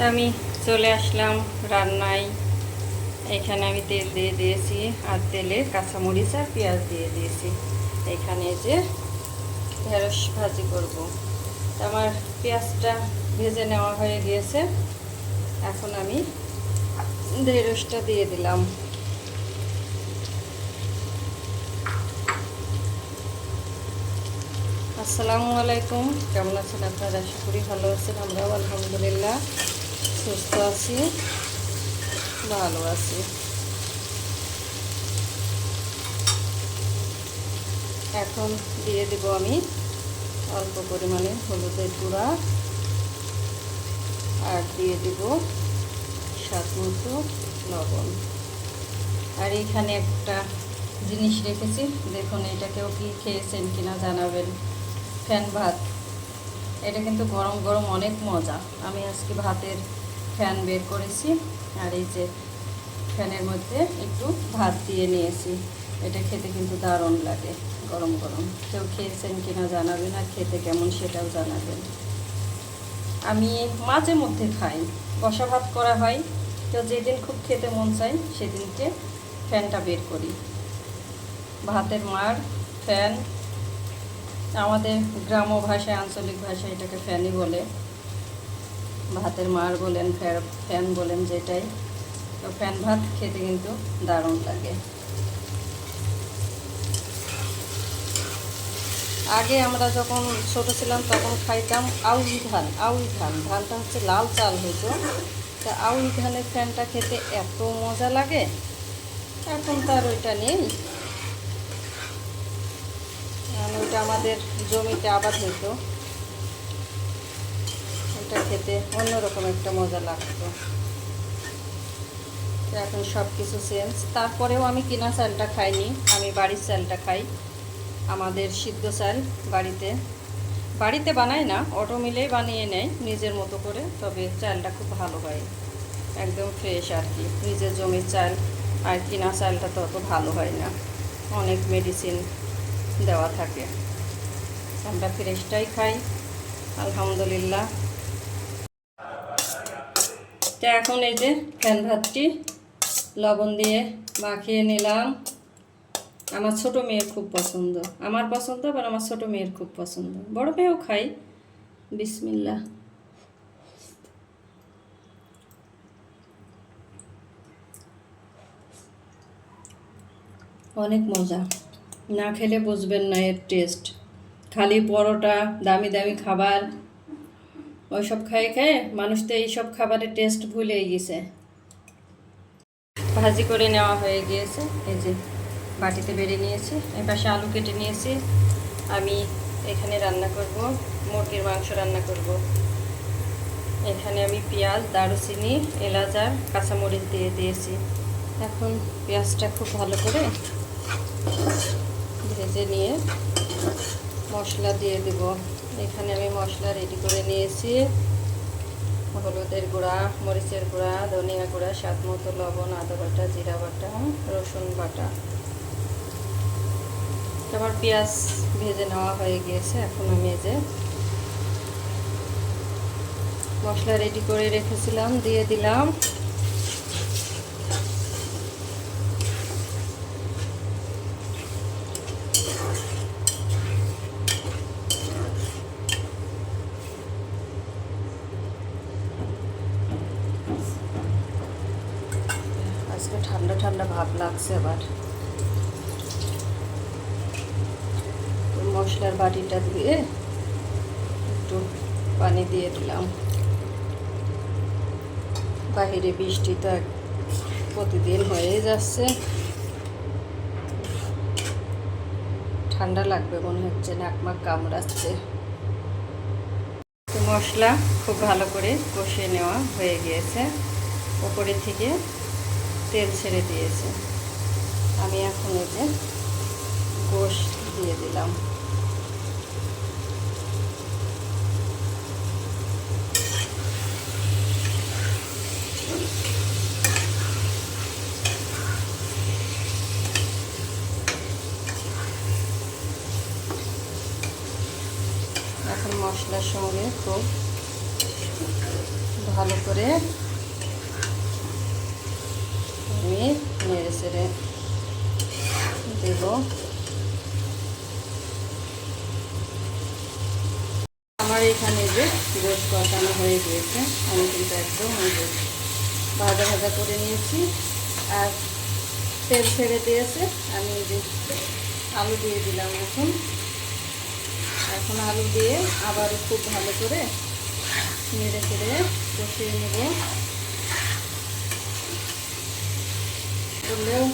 আমি চলে আসলাম রান্নায়। এখানে আমি তেল দিয়ে দিয়েছি আর তেলে কাঁচামরিচ আর পেঁয়াজ দিয়ে দিয়েছি। এখানে যে ঢেঁড়স ভাজি করব। আমার পেঁয়াজটা ভেজে নেওয়া হয়ে গিয়েছে। এখন আমি ঢেঁড়সটা দিয়ে দিলাম। আসসালামু আলাইকুম। কেমন আছেন আপনারা? আশা করি ভালো আছেন। আমরাও আলহামদুলিল্লাহ। সুস্থ আছি। ভালো আছি। এখন দিয়ে দেব আমি অল্প পরিমাণে হলুদের গুঁড়া। আর দিয়ে দেব স্বাদ মতো লবণ। আর এখানে একটা জিনিস রেখেছি। দেখুন, এটা কেউ কি খেয়েছেন কিনা জানাবেন। ফ্যান ভাত। এটা কিন্তু গরম গরম অনেক মজা। আমি আজকে ভাতের ফ্যান বের করেছি আর এই যে ফ্যানের মধ্যে একটু ভাত দিয়ে নিয়েছি। এটা খেতে কিন্তু দারুণ লাগে, গরম গরম। কেউ খেয়েছেন কিনা জানাবেন আর খেতে কেমন সেটাও জানাবেন। আমি মাঝে মধ্যে খাই, বসা ভাত করা হয় তো যেদিন খুব খেতে মন চাই সেদিনকে ফ্যানটা বের করি। ভাতের মার, ফ্যান, আমাদের গ্রাম্য ভাষায়, আঞ্চলিক ভাষায় এটাকে ফ্যানই বলে। ভাতের মার বলেন ফ্যান বলেন, যেটাই। তো ফ্যান ভাত খেতে কিন্তু দারুণ লাগে। আগে আমরা যখন ছোট ছিলাম তখন খাইতাম আউশ ধান আউশ ধান। ধানটা হচ্ছে লাল চাল হইতো। তা আউশ ধানের ফ্যানটা খেতে এত মজা লাগে। এখন তার ওইটা নেই। ওইটা আমাদের জমিতে আবাদ হইতো। ওটা খেতে অন্যরকম একটা মজা লাগতো। এখন সব কিছু চেঞ্জ তারপরেও আমি কিনা চালটা খাইনি, আমি বাড়ির চালটা খাই। আমাদের সিদ্ধ চাল বাড়িতে। বাড়িতে বানাই না অটো মিলেই বানিয়ে নেয় নিজের মতো করে, তবে চালটা খুব ভালো হয়। একদম ফ্রেশ আর কি। নিজের জমির চাল আর কিনা চালটা তো অত ভালো হয় না। অনেক মেডিসিন দেওয়া থাকে। আমরা ফ্রেশটাই খাই। আলহামদুলিল্লাহ। তো এখন এই যে ফ্যান ভাতটি লবণ দিয়ে মাখিয়ে নিলাম। আমার ছোট মেয়ের খুব পছন্দ। আমার পছন্দ, আবার আমার ছোট মেয়ের খুব পছন্দ। বড় মেয়েও খাই। বিসমিল্লা অনেক মজা। না খেলে বুঝবেন না এর টেস্ট। খালি পরোটা, দামি দামি খাবার ওইসব খাই খেয়ে মানুষ তো এইসব খাবারের টেস্ট ভুলেই গেছে। ভাজি করে নেওয়া হয়ে গিয়েছে, এই যে বাটিতে বেড়ে নিয়েছি এই পাশে আলু কেটে নিয়েছি। আমি এখানে রান্না করব, মুরগির মাংস রান্না করব। এখানে আমি পেঁয়াজ, দারুচিনি, এলাচ আর কাঁচামরিচ দিয়ে দিয়েছি। এখন পেঁয়াজটা খুব ভালো করে ভেজে নিয়ে মশলা দিয়ে দেব। এখানে আমি মশলা রেডি করে নিয়েছি। হলুদের গুঁড়া, মরিচের গুঁড়া, ধনিয়া গুঁড়া, স্বাদ মতো লবণ, আদা বাটা, জিরা বাটা, রসুন বাটা। আমার পেঁয়াজ ভেজে নেওয়া হয়ে গিয়েছে। এখন আমি এই যে মশলা রেডি করে রেখেছিলাম, দিয়ে দিলাম। আজকে ঠান্ডা ঠান্ডা ভাব লাগছে আবার। মশলার বাটিটা দিয়ে একটু পানি দিয়ে দিলাম। বাহিরে বৃষ্টি তো প্রতিদিন হয়েই যাচ্ছে। ঠান্ডা লাগবে মনে হচ্ছে, নাকমাক কামড়াচ্ছে। মশলা খুব ভালো করে কষিয়ে নেওয়া হয়ে গিয়েছে। ওপরে থেকে তেল ছেড়ে দিয়েছে। আমি এখন এই যে গোশ দিয়ে দিলাম। এখন মশলার সঙ্গে খুব ভালো করে আমি নেড়ে দেব আমার এখানে যে গোস কষানো হয়ে গিয়েছে, আমি কিন্তু একদম ভাজা ভাজা করে নিয়েছি। আর তেল ছেড়ে দিয়েছে, আমি যে আলু দিয়ে দিলাম এখন। এখন আলু দিয়ে আবারও খুব ভালো করে নেড়ে চেড়ে কষিয়ে নেব। করলেও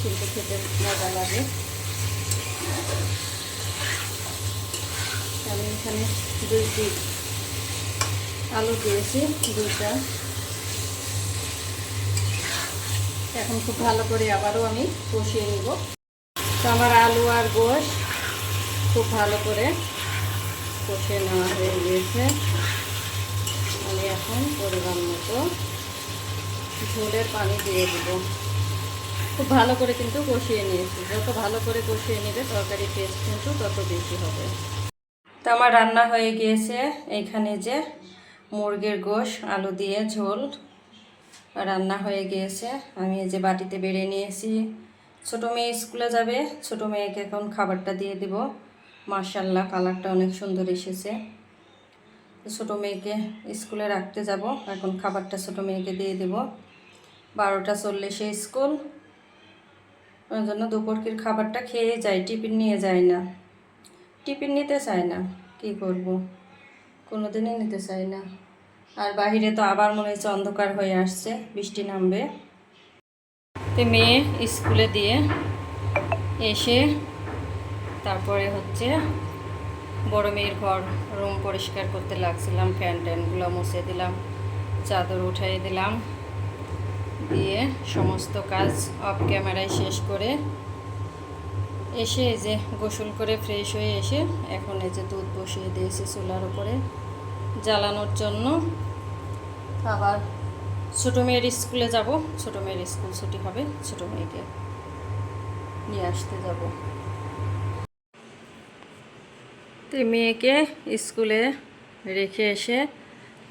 কিন্তু খেতে মজা লাগে। আমি এখানে দুই পিস আলু দিয়েছি, দুইটা। এখন খুব ভালো করে আবারও আমি কষিয়ে নিব। তো আমার আলু আর গোশ খুব ভালো করে কষিয়ে নেওয়া হয়ে গিয়েছে। আমি এখন পরিমাণ মতো ঝোলের পানি দিয়ে দিব। খুব ভালো করে কিন্তু কষিয়ে নিয়েছি। যত ভালো করে কষিয়ে নেবে তরকারি টেস্ট কিন্তু তত বেশি হবে। তো আমার রান্না হয়ে গিয়েছে। এখানে যে মুরগির গোশ, আলু দিয়ে ঝোল রান্না হয়ে গিয়েছে। আমি এই যে বাটিতে বেড়ে নিয়েছি। ছোটো মেয়ে স্কুলে যাবে। ছোটো মেয়েকে এখন খাবারটা দিয়ে দিব। মার্শাল্লাহ কালারটা অনেক সুন্দর এসেছে। ছোটো মেয়েকে স্কুলে রাখতে যাব। এখন খাবারটা ছোটো মেয়েকে দিয়ে দেব। বারোটা চল্লিশে স্কুল। ওই জন্য দুপুরকির খাবারটা খেয়ে যায়, টিফিন নিয়ে যায় না। টিফিন নিতে চায় না, কি করব? কোনো দিনই নিতে চায় না। আর বাহিরে তো আবার মনে হচ্ছে অন্ধকার হয়ে আসছে, বৃষ্টি নামবে। তো মেয়ে স্কুলে দিয়ে এসে তারপরে হচ্ছে বড় মেয়ের ঘর রুম পরিষ্কার করতে লাগছিলাম, ফ্যান ট্যানগুলো মুছে দিলাম, চাদর উঠাই দিলাম। দিয়ে সমস্ত কাজ অফ ক্যামেরায় শেষ করে এসে এই যে গোসল করে ফ্রেশ হয়ে এসে এখন এই যে দুধ বসিয়ে দিয়েছি চুলার উপরে জ্বালানোর জন্য। আবার ছোটো মেয়ের স্কুলে যাব, ছোটো মেয়ের স্কুল ছুটি হবে, ছোটো মেয়েকে নিয়ে আসতে যাব। তো মেয়েকে স্কুলে রেখে এসে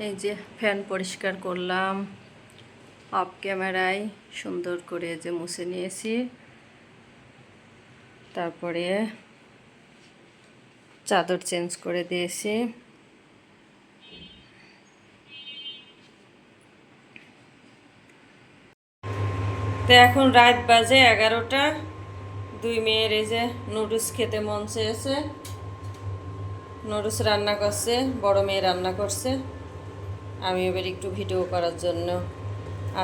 এই যে ফ্যান পরিষ্কার করলাম অফ ক্যামেরায় সুন্দর করে যে মুছে নিয়েছি। তারপরে চাদর চেঞ্জ করে দিয়েছি। তো এখন রাত বাজে এগারোটা। দুই মেয়ের এই যে নুডলস খেতে মন চেয়েছে। নুডলস রান্না করছে, বড় মেয়ে রান্না করছে। আমি এবার একটু ভিডিও করার জন্য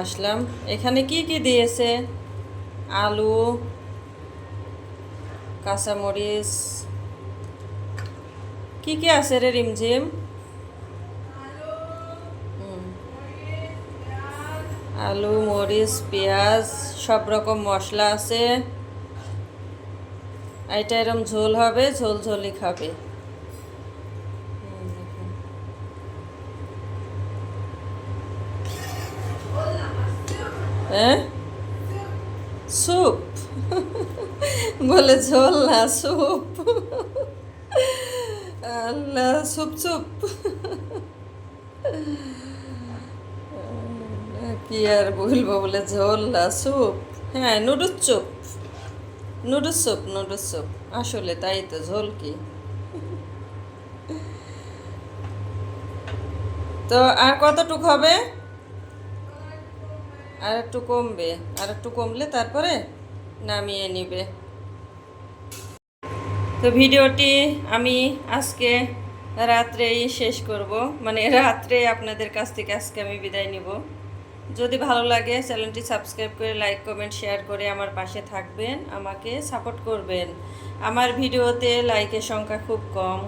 আসলাম। এখানে কি কি দিয়েছে? আলু, কাঁচামরিচ, কি কি আছে রে রিমঝিম। আলু, মরিচ, পেঁয়াজ, সব রকম মশলা আছে। এটা এরম ঝোল হবে, ঝোল ঝোলই খাবে হুম, দেখুন। হ্যাঁ স্যুপ বলে ঝোল না স্যুপ আল্লাহ স্যুপ স্যুপ কি আর বলব, বলে ঝোল না স্যুপ হ্যাঁ নুডুস চুপ। নুডুস স্যুপ নুডুস স্যুপ আসলে তাই তো, ঝোল কি? তো আর কতটুক হবে? আর একটু কমবে, আর একটু কমলে তারপরে নামিয়ে নিবে। তো ভিডিওটি আমি আজকে রাত্রেই শেষ করব। মানে রাত্রে আপনাদের কাছ থেকে আজকে আমি বিদায় নিব। যদি ভালো লাগে, চ্যানেলটি সাবস্ক্রাইব করে লাইক, কমেন্ট, শেয়ার করে আমার পাশে থাকবেন, আমাকে সাপোর্ট করবেন। আমার ভিডিওতে লাইকের সংখ্যা খুব কম।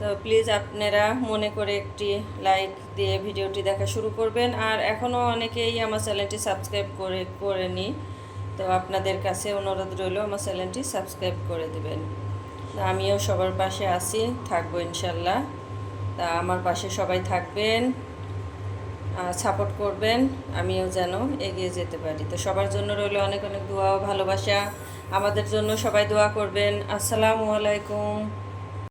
তো প্লিজ আপনারা মনে করে একটি লাইক দিয়ে ভিডিওটি দেখা শুরু করবেন। আর এখনও অনেকেই আমার চ্যানেলটি সাবস্ক্রাইব করে, করেনি। তো আপনাদের কাছে অনুরোধ রইল, আমার চ্যানেলটি সাবস্ক্রাইব করে দেবেন। তা আমিও সবার পাশে আছি, থাকব ইনশাল্লাহ। তা আমার পাশে সবাই থাকবেন সাপোর্ট করবেন, আমিও যেন এগিয়ে যেতে পারি। তো সবার জন্য রইল অনেক অনেক দোয়া ও ভালোবাসা। আমাদের জন্য সবাই দোয়া করবেন। আসসালামু আলাইকুম।